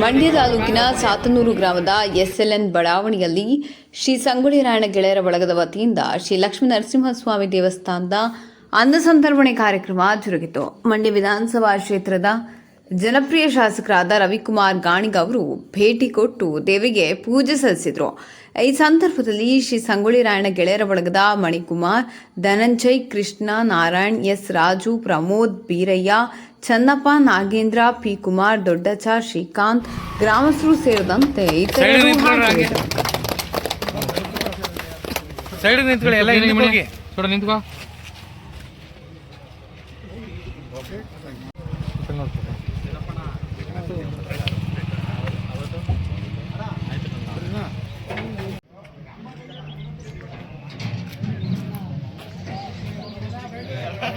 ಮಂಡ್ಯ ತಾಲೂಕಿನ ಸಾತನೂರು ಗ್ರಾಮದ ಎಸ್ಎಲ್ಎನ್ ಬಡಾವಣೆಯಲ್ಲಿ ಶ್ರೀ ಸಂಗೊಳ್ಳಿ ರಾಯಣ ಗೆಳೆಯರ ಬಳಗದ ವತಿಯಿಂದ ಶ್ರೀ ಲಕ್ಷ್ಮೀ ನರಸಿಂಹಸ್ವಾಮಿ ದೇವಸ್ಥಾನದ ಅನ್ನಸಂತರ್ಪಣೆ ಕಾರ್ಯಕ್ರಮ ಜರುಗಿತು. ಮಂಡ್ಯ ವಿಧಾನಸಭಾ ಕ್ಷೇತ್ರದ ಜನಪ್ರಿಯ ಶಾಸಕರಾದ ರವಿಕುಮಾರ್ ಗಾಣಿಗ ಅವರು ಭೇಟಿ ಕೊಟ್ಟು ದೇವಿಗೆ ಪೂಜೆ ಸಲ್ಲಿಸಿದರು. ಈ ಸಂದರ್ಭದಲ್ಲಿ ಶ್ರೀ ಸಂಗೊಳ್ಳಿ ರಾಯಣ ಗೆಳೆಯರ ಬಳಗದ ಮಣಿಕುಮಾರ್, ಧನಂಜಯ್, ಕೃಷ್ಣ ನಾರಾಯಣ್, ಎಸ್ ರಾಜು, ಪ್ರಮೋದ್, ಬೀರಯ್ಯ ಚನ್ನಪ್ಪ ನಾಗೇಂದ್ರ ಪಿ. ಕುಮಾರ್ ದೊಡ್ಡಚ ಶ್ರೀಕಾಂತ್ ಗ್ರಾಮಸ್ಥರು ಸೇರಿದಂತೆ ಇತರರು ಹಾಜರಿದ್ದರು. ಸೈಡ್ ನಿಂತ್ಕೊಳ್ಳಿ ಎಲ್ಲ ಹಿಂದಕ್ಕೆ ಹೋಗಿ ಥೋड़ा ನಿಂತ್ಕೋ.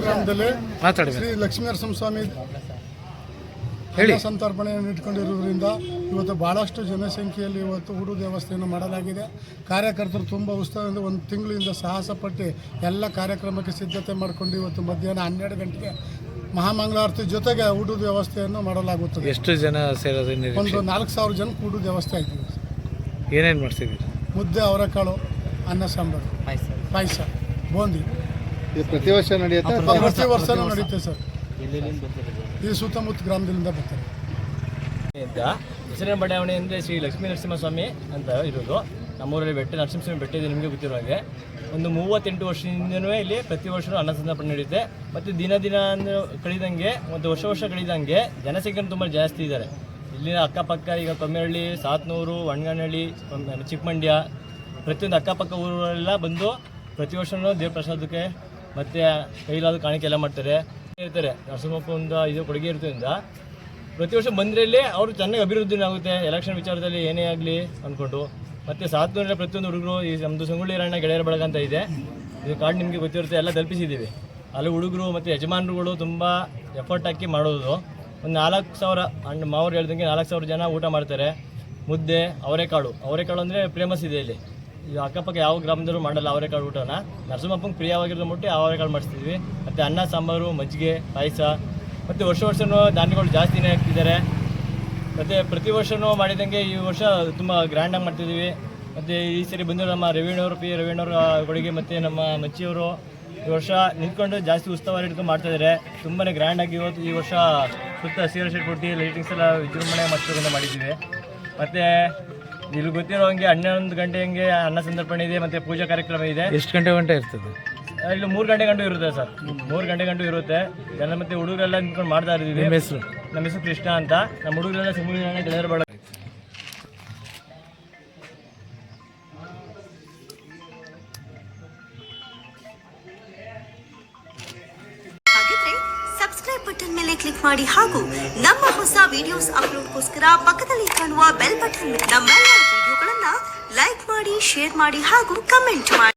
ಗ್ರಾಮದಲ್ಲಿ ಮಾತಾಡಿ ಶ್ರೀ ಲಕ್ಷ್ಮೀ ನರಸಿಂಹಸ್ವಾಮಿ ಹೇಳಿ. ಅನ್ನ ಸಂತರ್ಪಣೆಯನ್ನು ಇಟ್ಕೊಂಡಿರುವುದರಿಂದ ಇವತ್ತು ಬಹಳಷ್ಟು ಜನಸಂಖ್ಯೆಯಲ್ಲಿ ಇವತ್ತು ಹೂಡು ವ್ಯವಸ್ಥೆಯನ್ನು ಮಾಡಲಾಗಿದೆ ಕಾರ್ಯಕರ್ತರು ತುಂಬ ಉತ್ಸಾಹದಿಂದ ಒಂದು ತಿಂಗಳಿಂದ ಸಾಹಸಪಟ್ಟು ಎಲ್ಲ ಕಾರ್ಯಕ್ರಮಕ್ಕೆ ಸಿದ್ಧತೆ ಮಾಡಿಕೊಂಡು ಇವತ್ತು ಮಧ್ಯಾಹ್ನ ಹನ್ನೆರಡು ಗಂಟೆಗೆ ಮಹಾಮಂಗಳಾರತಿ ಜೊತೆಗೆ ಊಟದ ವ್ಯವಸ್ಥೆಯನ್ನು ಮಾಡಲಾಗುತ್ತದೆ. ಎಷ್ಟು ಜನ ಸೇರೋದು ಒಂದು ನಾಲ್ಕು ಸಾವಿರ ಜನ ಊಟದ ವ್ಯವಸ್ಥೆ ಆಯ್ತು ಏನೇನು ಮಾಡ್ತಿದ್ದೀರಿ ಮುದ್ದೆ ಅವರೆಕಾಳು ಅನ್ನ ಸಾಂಬಾರು. ಪಾಯಸ. ಬೂಂದಿ. ಇದು ಪ್ರತಿ ವರ್ಷ ನಡೆಯುತ್ತೆ ಪ್ರತಿ ವರ್ಷನೂ ನಡೆಯುತ್ತೆ ಸರ್. ಈ ಸುತ್ತಮುತ್ತ ಗ್ರಾಮದಿಂದ ಬರ್ತಾರೆ. ಹೆಸರಿನ ಬಡಾವಣೆ ಅಂದರೆ ಶ್ರೀ ಲಕ್ಷ್ಮೀ ನರಸಿಂಹಸ್ವಾಮಿ ಅಂತ ಇರೋದು. ನಮ್ಮೂರಲ್ಲಿ ಬೆಟ್ಟ, ನರಸಿಂಹಸ್ವಾಮಿ ಬೆಟ್ಟ ಇದೆ ನಿಮಗೆ ಗೊತ್ತಿರೋ ಹಾಗೆ. ಒಂದು ಮೂವತ್ತೆಂಟು ವರ್ಷದಿಂದನೂ ಇಲ್ಲಿ ಪ್ರತಿ ವರ್ಷವೂ ಅನ್ನ ಸಂತರ್ಪಣೆ ನಡೆಯುತ್ತೆ. ಮತ್ತು ದಿನ ದಿನ ಕಳಿದಂಗೆ, ಒಂದು ವರ್ಷ ವರ್ಷ ಕಳಿದಂಗೆ ಜನಸಂಖ್ಯೆ ತುಂಬ ಜಾಸ್ತಿ ಇದ್ದಾರೆ. ಇಲ್ಲಿನ ಅಕ್ಕಪಕ್ಕ ಈಗ ಕೊಮ್ಮೆಹಳ್ಳಿ, ಸಾತ್ನೂರು ವಣ್ಗನಹಳ್ಳಿ ಚಿಕ್ಕಮಂಡ್ಯ, ಪ್ರತಿಯೊಂದು ಅಕ್ಕಪಕ್ಕ ಊರುಗಳೆಲ್ಲ ಬಂದು ಪ್ರತಿ ವರ್ಷವೂ ದೇವ್ರ ಪ್ರಸಾದಕ್ಕೆ ಮತ್ತು ಕೈಲಾದ ಕಾಣಿಕೆ ಎಲ್ಲ ಮಾಡ್ತಾರೆ. ಇರ್ತಾರೆ. ನರಸಿಂಹಪ್ಪಂದ ಇದು ಕೊಡುಗೆ ಇರೋದ್ರಿಂದ ಪ್ರತಿ ವರ್ಷ ಬಂದ್ರಲ್ಲಿ ಅವರು ಚೆನ್ನಾಗಿ ಅಭಿವೃದ್ಧಿ ಆಗುತ್ತೆ. ಎಲೆಕ್ಷನ್ ವಿಚಾರದಲ್ಲಿ ಏನೇ ಆಗಲಿ ಅಂದ್ಕೊಂಡು ಮತ್ತು ಸಾತ್ನೂರಿನ ಪ್ರತಿಯೊಂದು ಹುಡುಗರು ಈ ನಮ್ಮದು ಸಂಗೊಳ್ಳಿ ರಾಯಣ್ಣ ಗೆಳೆಯರ ಬಳಗ ಅಂತ ಇದೆ. ಇದು ಕಾರ್ಡ್ ನಿಮಗೆ ಗೊತ್ತಿರುತ್ತೆ, ಎಲ್ಲ ತಲುಪಿಸಿದ್ದೀವಿ. ಅಲ್ಲಿ ಹುಡುಗರು ಮತ್ತು ಯಜಮಾನರುಗಳು ತುಂಬ ಎಫರ್ಟ್ ಹಾಕಿ ಮಾಡೋದು. ಒಂದು ನಾಲ್ಕು ಸಾವಿರ ಅಂಡ್ ಮಾವ್ರು ಹೇಳ್ದಂಗೆ ನಾಲ್ಕು ಸಾವಿರ ಜನ ಊಟ ಮಾಡ್ತಾರೆ. ಮುದ್ದೆ ಅವರೆಕಾಳು ಅವರೆಕಾಳು ಅಂದರೆ ಫೇಮಸ್ ಇದೆ ಇಲ್ಲಿ. ಇದು ಅಕ್ಕಪಕ್ಕ ಯಾವ ಗ್ರಾಮದಲ್ಲೂ ಮಾಡಲ್ಲ ಅವರೆಕಾಳು ಊಟನ. ನರಸಿಂಹಪ್ಪಂಗೆ ಪ್ರಿಯವಾಗಿರೋ ಮುಟ್ಟಿ ಅವರೆಕಾಳು ಮಾಡಿಸ್ತಿದ್ವಿ. ಮತ್ತು ಅನ್ನ, ಸಾಂಬಾರು, ಮಜ್ಜಿಗೆ, ಪಾಯಸ. ಮತ್ತು ವರ್ಷ ವರ್ಷವೂ ಧಾನ್ಯಗಳು ಜಾಸ್ತಿನೇ ಹಾಕ್ತಿದ್ದಾರೆ. ಮತ್ತು ಪ್ರತಿ ವರ್ಷವೂ ಮಾಡಿದಂಗೆ ಈ ವರ್ಷ ತುಂಬ ಗ್ರ್ಯಾಂಡಾಗಿ ಮಾಡ್ತಿದ್ದೀವಿ ಮತ್ತು ಈ ಸರಿ ಬಂದು ನಮ್ಮ ರವೀಣವರು ಪಿ ರವೀಣವ್ರ ಕೊಡುಗೆ ಮತ್ತು ನಮ್ಮ ಮಚ್ಚಿಯವರು ಈ ವರ್ಷ ನಿಂತ್ಕೊಂಡು ಜಾಸ್ತಿ ಉತ್ಸವ ಹಿಡ್ಕೊಂಡು ಮಾಡ್ತಾಯಿದ್ದಾರೆ ತುಂಬಾ ಗ್ರ್ಯಾಂಡಾಗಿ ಇವತ್ತು ಈ ವರ್ಷ ಸುತ್ತ ಸೀರೆ ಶೆಟ್ ಕೊಟ್ಟು ಲೈಟಿಂಗ್ಸ್ ಎಲ್ಲ ವಿಜೃಂಭಣೆ ಮಾಡ್ಕೊಂಡು ಮಾಡಿದ್ದೀವಿ. ಮತ್ತು ಇಲ್ಲಿ ಗೊತ್ತಿರೋ ಹಂಗೆ ಹನ್ನೊಂದು ಗಂಟೆ ಹಂಗೆ ಅನ್ನ ಸಂದರ್ಪಣೆ ಇದೆ ಮತ್ತು ಪೂಜಾ ಕಾರ್ಯಕ್ರಮ ಇದೆ. ಎಷ್ಟು ಗಂಟೆ ಗಂಟೆ ಇರ್ತದೆ? ಇಲ್ಲಿ ಮೂರು ಗಂಟೆ ಗಂಟೆ ಇರುತ್ತೆ ಸರ್. ಮೂರು ಗಂಟೆ ಗಂಟೆ ಇರುತ್ತೆ. ಜನ ಮತ್ತೆ ಹುಡುಗರೆಲ್ಲ ನಿಂತ್ಕೊಂಡು ಮಾಡ್ತಾ ಇದ್ದೀವಿ. ಹೆಸರು? ನಮ್ಮ ಹೆಸರು ಕೃಷ್ಣ ಅಂತ. ನಮ್ಮ ಹುಡುಗರೆಲ್ಲ ಸಿಂಗುಳಿನ ಗೆಳೆಯರ ಬಳ ಮೇಲೆ ಕ್ಲಿಕ್ ಮಾಡಿ ಹಾಗೂ ನಮ್ಮ ಹೊಸ ವಿಡಿಯೋಸ್ ಅಪ್ಲೋಡ್ಗೋಸ್ಕರ ಪಕ್ಕದಲ್ಲಿ ಕಾಣುವ ಬೆಲ್ ಬಟನ್ ನಮ್ಮೆಲ್ಲ ವಿಡಿಯೋಗಳನ್ನ ಲೈಕ್ ಮಾಡಿ ಶೇರ್ ಮಾಡಿ ಹಾಗೂ ಕಮೆಂಟ್ ಮಾಡಿ.